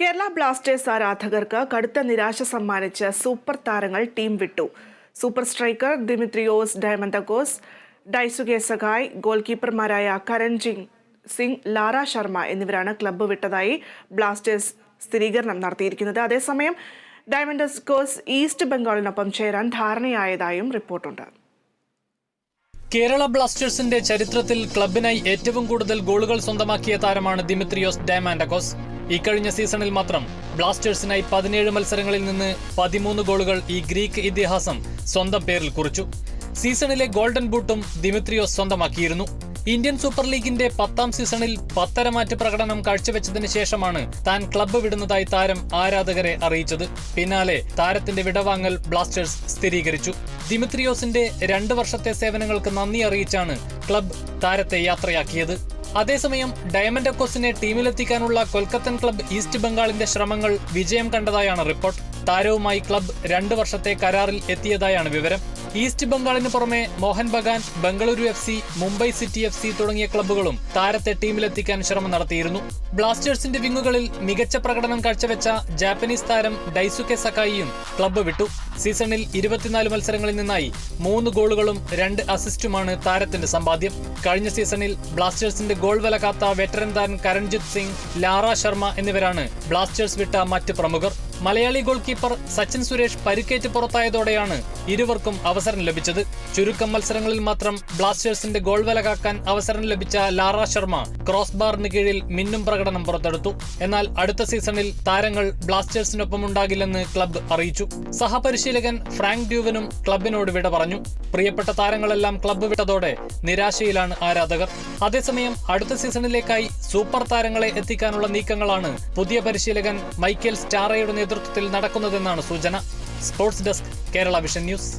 Kerala Blasters ആരാധകർക്ക് കടുത്ത നിരാശ സമ്മാനിച്ച് സൂപ്പർ താരങ്ങൾ ടീം വിട്ടു. Super striker Dimitrios Diamantakos Daisuke Sakai goal കീപ്പർമാരായ Karanjit Singh Lara Sharma എന്നിവരാണ് ക്ലബ്ബ് വിട്ടതായി ബ്ലാസ്റ്റേഴ്സ് സ്ഥിരീകരണം നടത്തിയിരിക്കുന്നത്. അതേസമയം ഡയമണ്ടസ്കോസ് ഈസ്റ്റ് ബംഗാളിനൊപ്പം ചേരാൻ ധാരണയായതായും റിപ്പോർട്ടുണ്ട്. കേരള ബ്ലാസ്റ്റേഴ്സിന്റെ ചരിത്രത്തിൽ ക്ലബിനായി ഏറ്റവും കൂടുതൽ ഗോളുകൾ സ്വന്തമാക്കിയ താരമാണ് ദിമിത്രിയോസ് ഡാമാൻഡക്കോസ് ഇക്കഴിഞ്ഞ സീസണിൽ മാത്രം ബ്ലാസ്റ്റേഴ്സിനായി പതിനേഴ് മത്സരങ്ങളിൽ നിന്ന് പതിമൂന്ന് ഗോളുകൾ ഈ ഗ്രീക്ക് ഇതിഹാസം സ്വന്തം പേരിൽ കുറിച്ചു. സീസണിലെ ഗോൾഡൻ ബൂട്ടും ദിമിത്രിയോസ് സ്വന്തമാക്കിയിരുന്നു. ഇന്ത്യൻ സൂപ്പർ ലീഗിന്റെ പത്താം സീസണിൽ പത്തരമാറ്റ് പ്രകടനം കാഴ്ചവെച്ചതിന് ശേഷമാണ് താൻ ക്ലബ്ബ് വിടുന്നതായി താരം ആരാധകരെ അറിയിച്ചത്. പിന്നാലെ താരത്തിന്റെ വിടവാങ്ങൽ ബ്ലാസ്റ്റേഴ്സ് സ്ഥിരീകരിച്ചു. ദിമിത്രിയോസിന്റെ രണ്ട് വർഷത്തെ സേവനങ്ങൾക്ക് നന്ദി അറിയിച്ചാണ് ക്ലബ്ബ് താരത്തെ യാത്രയാക്കിയത്. അതേസമയം ഡയമണ്ട് അക്കോസിനെ ടീമിലെത്തിക്കാനുള്ള കൊൽക്കത്തൻ ക്ലബ്ബ് ഈസ്റ്റ് ബംഗാളിന്റെ ശ്രമങ്ങൾ വിജയം കണ്ടതായാണ് റിപ്പോർട്ട്. താരവുമായി ക്ലബ് രണ്ട് വർഷത്തെ കരാറിൽ എത്തിയതായാണ് വിവരം. ഈസ്റ്റ് ബംഗാളിന് പുറമെ Mohun Bagan Bengaluru F C Mumbai city F C തുടങ്ങിയ ക്ലബ്ബുകളും താരത്തെ ടീമിലെത്തിക്കാൻ ശ്രമം നടത്തിയിരുന്നു. ബ്ലാസ്റ്റേഴ്സിന്റെ വിങ്ങുകളിൽ മികച്ച പ്രകടനം കാഴ്ചവെച്ച ജാപ്പനീസ് താരം ഡൈസുകെ സക്കായിയും ക്ലബ്ബ് വിട്ടു. സീസണിൽ ഇരുപത്തിനാല് മത്സരങ്ങളിൽ നിന്നായി മൂന്ന് ഗോളുകളും രണ്ട് അസിസ്റ്റുമാണ് താരത്തിന്റെ സമ്പാദ്യം. കഴിഞ്ഞ സീസണിൽ ബ്ലാസ്റ്റേഴ്സിന്റെ ഗോൾ വില കാത്ത വെറ്ററൻ താരൻ കരൺജിത് സിംഗ് ലാറ ശർമ്മ എന്നിവരാണ് ബ്ലാസ്റ്റേഴ്സ് വിട്ട മറ്റ് പ്രമുഖർ. മലയാളി ഗോൾ കീപ്പർ സച്ചിൻ സുരേഷ് പരിക്കേറ്റ് പുറത്തായതോടെയാണ് ഇരുവർക്കും അവസരം ലഭിച്ചത്. ചുരുക്കം മത്സരങ്ങളിൽ മാത്രം ബ്ലാസ്റ്റേഴ്സിന്റെ ഗോൾ വില കാക്കാൻ അവസരം ലഭിച്ച ലാറ ശർമ്മ ക്രോസ് ബാറിന് കീഴിൽ മിന്നും പ്രകടനം പുറത്തെടുത്തു. എന്നാൽ അടുത്ത സീസണിൽ താരങ്ങൾ ബ്ലാസ്റ്റേഴ്സിനൊപ്പം ഉണ്ടാകില്ലെന്ന് ക്ലബ്ബ് അറിയിച്ചു. സഹപരിശീലകൻ ഫ്രാങ്ക് ഡ്യൂവിനും ക്ലബിനോട് വിട പറഞ്ഞു. പ്രിയപ്പെട്ട താരങ്ങളെല്ലാം ക്ലബ്ബ് വിട്ടതോടെ നിരാശയിലാണ് ആരാധകർ. അതേസമയം അടുത്ത സീസണിലേക്കായി സൂപ്പർ താരങ്ങളെ എത്തിക്കാനുള്ള നീക്കങ്ങളാണ് പുതിയ പരിശീലകൻ മൈക്കേൽ സ്റ്റാറയുടെ നേതൃത്വത്തിൽ നടക്കുന്നതെന്നാണ് സൂചന. Sports desk Kerala vision news.